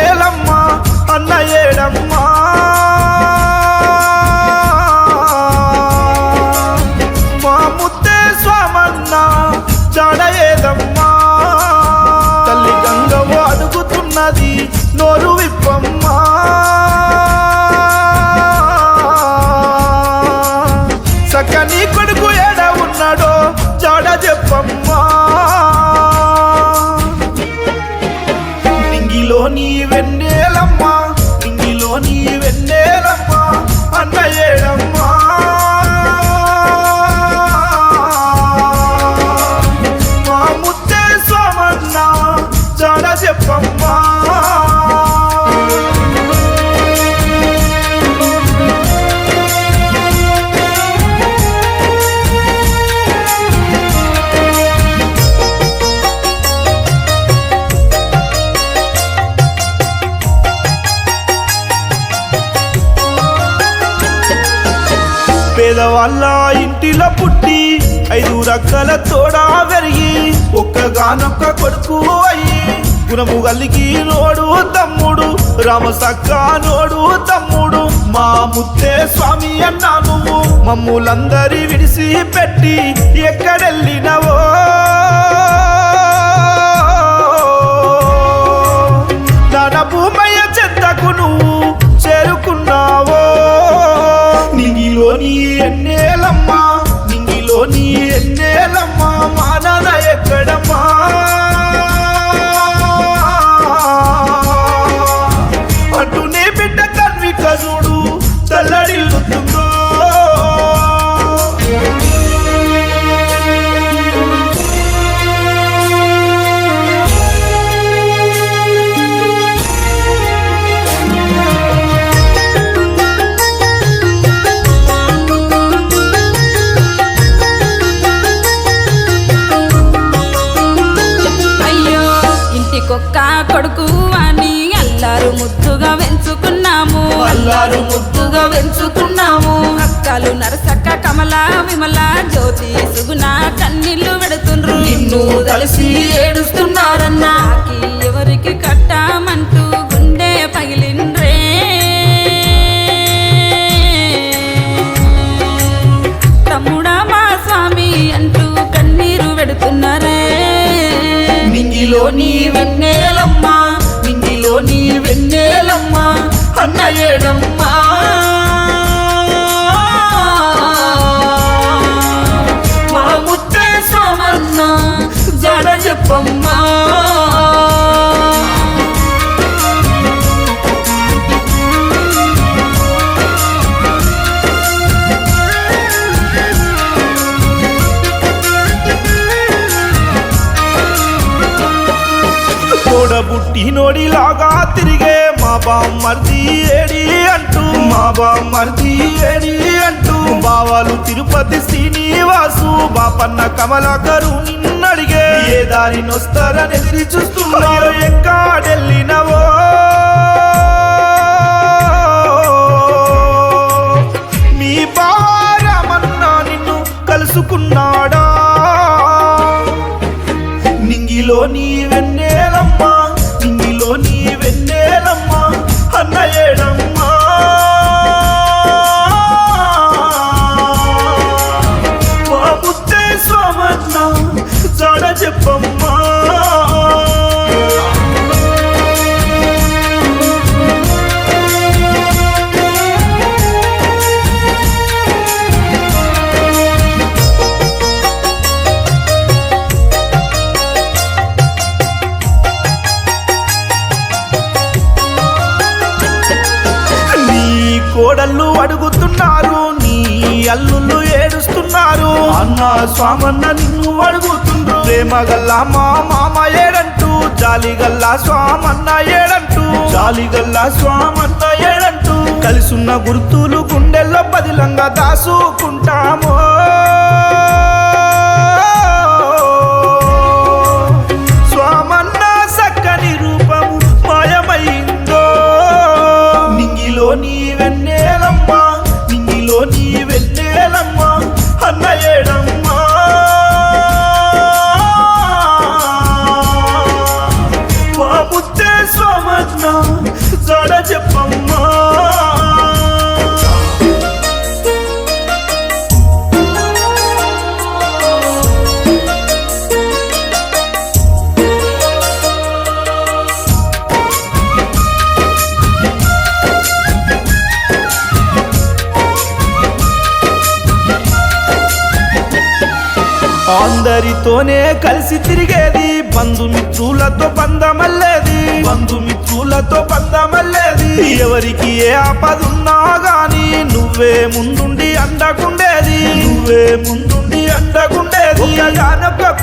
ఏలమ్మా అన్న ఏడమ్మా. మా ముత్తే స్వామన్న జాడ ఏదమ్మా? తల్లి గంగవ్వ అడుగుతున్నది నోరు విప్పమ్మ. పేదవాళ్ళ ఇంటిలో పుట్టి ఐదు రక్కల తోడా పెరిగి ఒక్కగానొక్క కొడుకు అయ్యి గుణము గలిగి నోడు తమ్ముడు రామసక్క నోడు తమ్ముడు. మా ముత్తే స్వామి అన్నా నువ్వు మమ్ములందరి విడిసి పెట్టి ఎక్కడెళ్ళినవో? పిల్లలు ముద్దుగా పెంచుతున్నాము అక్కలు నరసక్క కమల విమల జ్యోతి సుగుణ కన్నీళ్ళు పెడుతుండ్రు నిన్ను కలిసి ఏడుస్తున్నారన్నా. ఎవరికి కట్టామంటూ గుండె పగిలిండ్రే. తమ్ముడా మా స్వామి అంటూ కన్నీరు పెడుతున్నారే నింగిలో నీ వెన్నేలమ్మా నింగిలో నీ వెన్నేలమ్మా అన్న ఏడమ్మా. మా ముత్తే సోమన్న జడ చెప్పమ్మా. తోడబుట్టి నోడిలాగా తిరిగే బామ్మర్ది ఏడి అంటూ మా బామ్మర్ది ఏడి అంటూ బావాలు తిరుపతి శ్రీనివాసు బాపన్న కమలాకరు నిన్నడిగే. ఏ దారినొస్తారని ఎదిరి చూస్తున్నారు? ఎక్కడెళ్ళినవో? అల్లుళ్ళు ఏడుస్తున్నారు. అన్న స్వామన్న నిన్ను అడుగుతుండ్రు. ప్రేమ గల్లా మా మామ ఏడంటూ జాలి గల్లా స్వామన్న ఏడంటూ జాలి గల్లా స్వామన్న ఏడంటూ. కలిసున్న గుర్తులు గుండెల్లో పదిలంగా దాసుకుంటాము సోమన్న అందరితోనే కలిసి తిరిగేది. బంధుమిత్రులతో బంధమల్లేది. బంధుమిత్రులతో బంధమల్లేది. ఎవరికి ఏ ఆపదున్నా గాని నువ్వే ముందుండి అండకుండేది. నువ్వే ముందుండి అండకుండేది. జానొక్క